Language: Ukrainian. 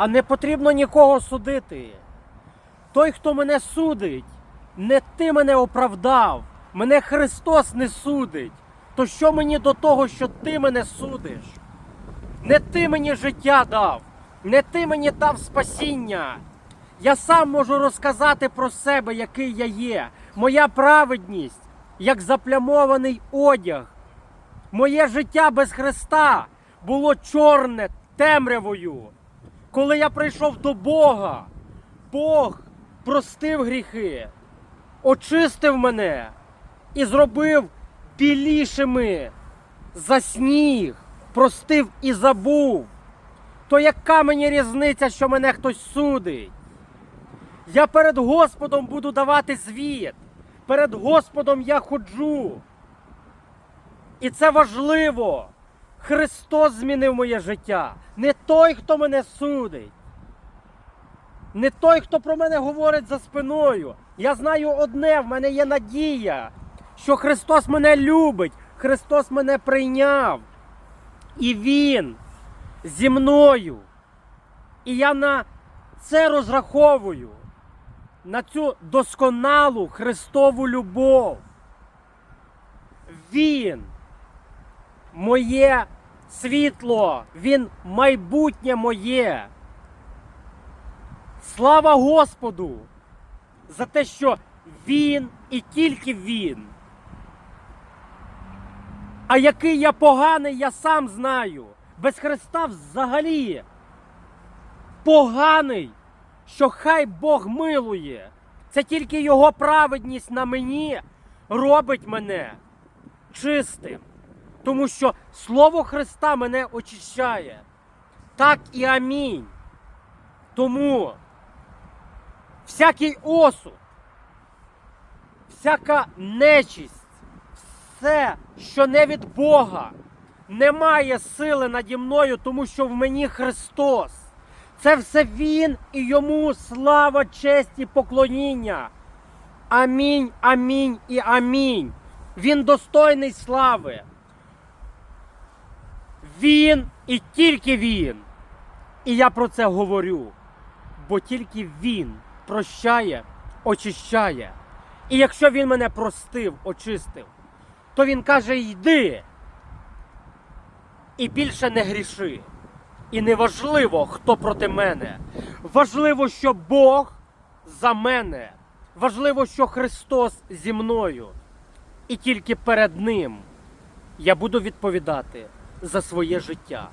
А не потрібно нікого судити. Той, хто мене судить, не ти мене оправдав, мене Христос не судить. То що мені до того, що ти мене судиш? Не ти мені життя дав, не ти мені дав спасіння. Я сам можу розказати про себе, який я є. Моя праведність, як заплямований одяг. Моє життя без Христа було чорне темрявою. Коли я прийшов до Бога, Бог простив гріхи, очистив мене і зробив білішими за сніг, простив і забув. То яка мені різниця, що мене хтось судить? Я перед Господом буду давати звіт. Перед Господом я ходжу. І це важливо. Христос змінив моє життя. Не той, хто мене судить. Не той, хто про мене говорить за спиною. Я знаю одне, в мене є надія, що Христос мене любить, Христос мене прийняв. І Він зі мною. І я на це розраховую, на цю досконалу Христову любов. Він моє світло, Він майбутнє моє. Слава Господу за те, що Він і тільки Він. А який я поганий, я сам знаю. Без Христа взагалі поганий, що хай Бог милує. Це тільки Його праведність на мені робить мене чистим. Тому що Слово Христа мене очищає. Так і амінь. Тому всякий осуд, всяка нечисть, все, що не від Бога, не має сили наді мною, тому що в мені Христос. Це все Він і йому слава, честь і поклоніння. Амінь, амінь і амінь. Він достойний слави. Він і тільки Він. І я про це говорю. Бо тільки Він прощає, очищає. І якщо Він мене простив, очистив, то Він каже: йди. І більше не гріши. І не важливо, хто проти мене. Важливо, що Бог за мене. Важливо, що Христос зі мною. І тільки перед Ним я буду відповідати за своє життя.